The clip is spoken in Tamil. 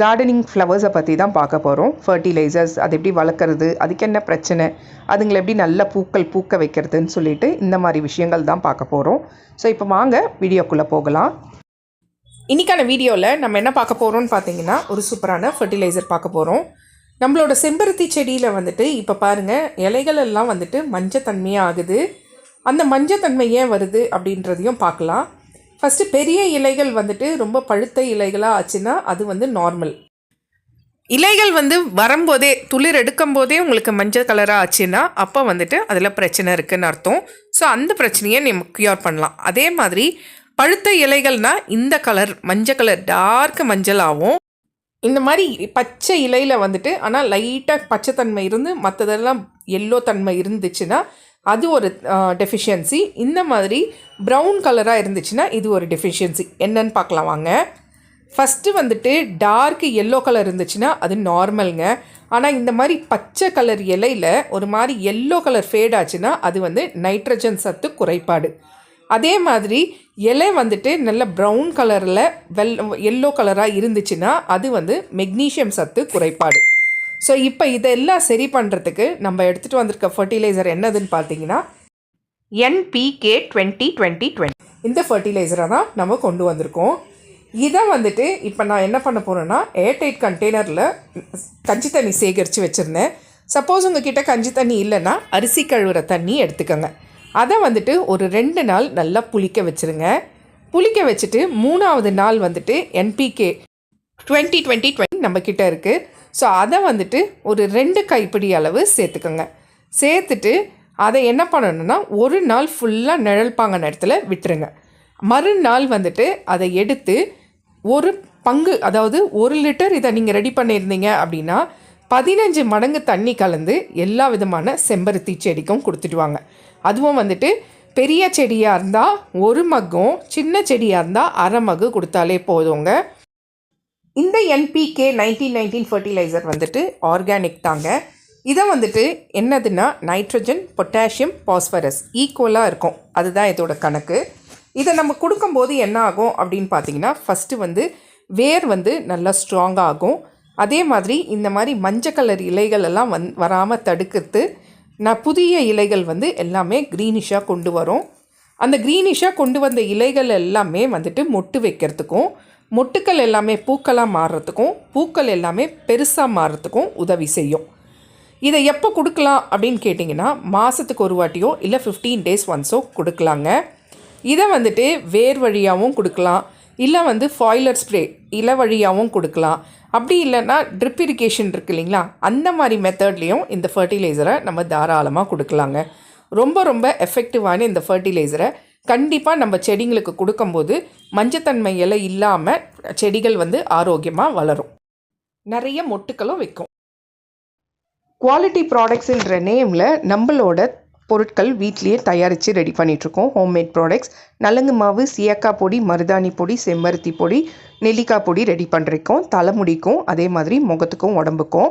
கார்டனிங் ஃப்ளவர்ஸை பற்றி தான் பார்க்க போகிறோம் ஃபர்டிலைசர்ஸ் அது எப்படி வளர்க்குறது அதுக்கு என்ன பிரச்சனை அதுங்களை எப்படி நல்ல பூக்கள் பூக்க வைக்கிறதுன்னு சொல்லிட்டு இந்த மாதிரி விஷயங்கள் தான் பார்க்க போகிறோம் ஸோ இப்போ வாங்க வீடியோக்குள்ளே போகலாம். இன்றைக்கான வீடியோவில் நம்ம என்ன பார்க்க போகிறோம்னு பார்த்தீங்கன்னா ஒரு சூப்பரான ஃபர்டிலைசர் பார்க்க போகிறோம் நம்மளோட செம்பருத்தி செடியில் வந்துட்டு இப்போ பாருங்கள் இலைகள் எல்லாம் வந்துட்டு மஞ்சத்தன்மையாக ஆகுது. அந்த மஞ்சத்தன்மை ஏன் வருது அப்படின்றதையும் பார்க்கலாம். ஃபஸ்ட்டு பெரிய இலைகள் வந்துட்டு ரொம்ப பழுத்த இலைகளாக ஆச்சுன்னா அது வந்து நார்மல் இலைகள் வந்து வரும்போதே துளிர் எடுக்கும் போதே உங்களுக்கு மஞ்சள் கலராக ஆச்சுன்னா அப்போ வந்துட்டு அதில் பிரச்சனை இருக்குதுன்னு அர்த்தம். ஸோ அந்த பிரச்சனையை நம்ம க்யூர் பண்ணலாம். அதே மாதிரி பழுத்த இலைகள்னால் இந்த கலர் மஞ்சள் கலர் டார்க் மஞ்சள் ஆகும். இந்த மாதிரி பச்சை இலையில் வந்துட்டு ஆனால் லைட்டாக பச்சைத்தன்மை இருந்து மற்றதெல்லாம் எல்லோ தன்மை இருந்துச்சுன்னா அது ஒரு டெஃபிஷியன்சி இந்த மாதிரி ப்ரௌன் கலராக இருந்துச்சுன்னா இது ஒரு டெஃபிஷியன்சி என்னன்னு பார்க்கலாம் வாங்க. ஃபஸ்ட்டு வந்துட்டு டார்க் எல்லோ கலர் இருந்துச்சுன்னா அது நார்மலுங்க ஆனால் இந்த மாதிரி பச்சை கலர் இலையில் ஒரு மாதிரி எல்லோ கலர் ஃபேட் ஆச்சுன்னா அது வந்து நைட்ரஜன் சத்து குறைபாடு. அதே மாதிரி இலை வந்துட்டு நல்ல ப்ரௌன் கலரில் வெல் எல்லோ கலராக இருந்துச்சுன்னா அது வந்து மெக்னீஷியம் சத்து குறைபாடு. ஸோ இப்போ இதெல்லாம் சரி பண்ணுறதுக்கு நம்ம எடுத்துகிட்டு வந்திருக்க ஃபர்டிலைசர் என்னதுன்னு பார்த்தீங்கன்னா என்பிகே டுவெண்ட்டி டுவெண்ட்டி டுவெண்ட்டி இந்த ஃபர்டிலைசரை தான் நம்ம கொண்டு வந்திருக்கோம். இதை வந்துட்டு இப்போ நான் என்ன பண்ண போகிறேன்னா ஏர்டைட் கண்டெய்னரில் கஞ்சி தண்ணி சேகரித்து வச்சுருந்தேன். சப்போஸ் உங்ககிட்ட கஞ்சி தண்ணி இல்லைன்னா அரிசி கழுவுற தண்ணி எடுத்துக்கோங்க. அதை வந்துட்டு ஒரு ரெண்டு நாள் நல்லா புளிக்க வச்சுருங்க. புளிக்க வச்சுட்டு மூணாவது நாள் வந்துட்டு என்பிகே டுவெண்ட்டி டுவெண்ட்டி டுவெண்ட்டி நம்மக்கிட்ட இருக்குது ஸோ அதை வந்துட்டு ஒரு ரெண்டு கைப்பிடி அளவு சேர்த்துக்கோங்க. சேர்த்துட்டு அதை என்ன பண்ணணும்னா ஒரு நாள் ஃபுல்லாக நிழல்பாங்க நேரத்தில் விட்டுருங்க. மறுநாள் வந்துட்டு அதை எடுத்து ஒரு பங்கு அதாவது ஒரு லிட்டர் இதை நீங்கள் ரெடி பண்ணியிருந்தீங்க அப்படின்னா பதினஞ்சு மடங்கு தண்ணி கலந்து எல்லா விதமான செம்பருத்தி செடிக்கும் கொடுத்துட்டு வாங்க. அதுவும் வந்துட்டு பெரிய செடியாக இருந்தால் ஒரு மக்கும் சின்ன செடியாக இருந்தால் அரை மகு கொடுத்தாலே போதுங்க. இந்த என்பிகே நைன்டீன் நைன்டீன் ஃபர்டிலைசர் வந்துட்டு ஆர்கானிக் தாங்க. இதை வந்துட்டு என்னதுன்னா நைட்ரஜன் பொட்டாசியம் பாஸ்பரஸ் ஈக்குவலாக இருக்கும். அதுதான் இதோட கணக்கு. இதை நம்ம கொடுக்கும்போது என்ன ஆகும் அப்படின்னு பார்த்தீங்கன்னா ஃபஸ்ட்டு வந்து வேர் வந்து நல்லா ஸ்ட்ராங்காக ஆகும். அதே மாதிரி இந்த மாதிரி மஞ்சள் கலர் இலைகள் எல்லாம் வந் வராமல் தடுக்கிறது நான் புதிய இலைகள் வந்து எல்லாமே க்ரீனிஷாக கொண்டு வரும். அந்த க்ரீனிஷாக கொண்டு வந்த இலைகள் எல்லாமே வந்துட்டு மொட்டு வைக்கிறதுக்கும் மொட்டுக்கள் எல்லாமே பூக்களாக மாறுறதுக்கும் பூக்கள் எல்லாமே பெருசாக மாறுறதுக்கும் உதவி செய்யும். இதை எப்போ கொடுக்கலாம் அப்படின்னு கேட்டிங்கன்னா மாதத்துக்கு ஒரு வாட்டியோ இல்லை ஃபிஃப்டீன் டேஸ் ஒன்ஸோ கொடுக்கலாங்க. இதை வந்துட்டு வேர் வழியாகவும் கொடுக்கலாம். இல்லை வந்து ஃபாய்லர் ஸ்ப்ரே இலை வழியாகவும் கொடுக்கலாம். அப்படி இல்லைன்னா ட்ரிப் இரிகேஷன் இருக்கு இல்லைங்களா? அந்த மாதிரி மெத்தட்லேயும் இந்த ஃபர்டிலைசரை நம்ம தாராளமாக கொடுக்கலாங்க. ரொம்ப ரொம்ப எஃபெக்டிவான இந்த ஃபர்டிலைசரை கண்டிப்பாக நம்ம செடிங்களுக்கு கொடுக்கும்போது மஞ்சத்தன்மை இலை இல்லாமல் செடிகள் வந்து ஆரோக்கியமாக வளரும். நிறைய மொட்டுக்களும் வைக்கும். குவாலிட்டி ப்ராடக்ட்ஸுன்ற நேமில் நம்மளோட பொருட்கள் வீட்லேயே தயாரித்து ரெடி பண்ணிகிட்ருக்கோம் ஹோம்மேட் ப்ராடக்ட்ஸ் நலங்கு மாவு சியக்காய் பொடி மருதாணி பொடி செம்பருத்தி பொடி நெல்லிக்காய் பொடி ரெடி பண்ணிருக்கோம் தலைமுடிக்கும் அதே மாதிரி முகத்துக்கும் உடம்புக்கும்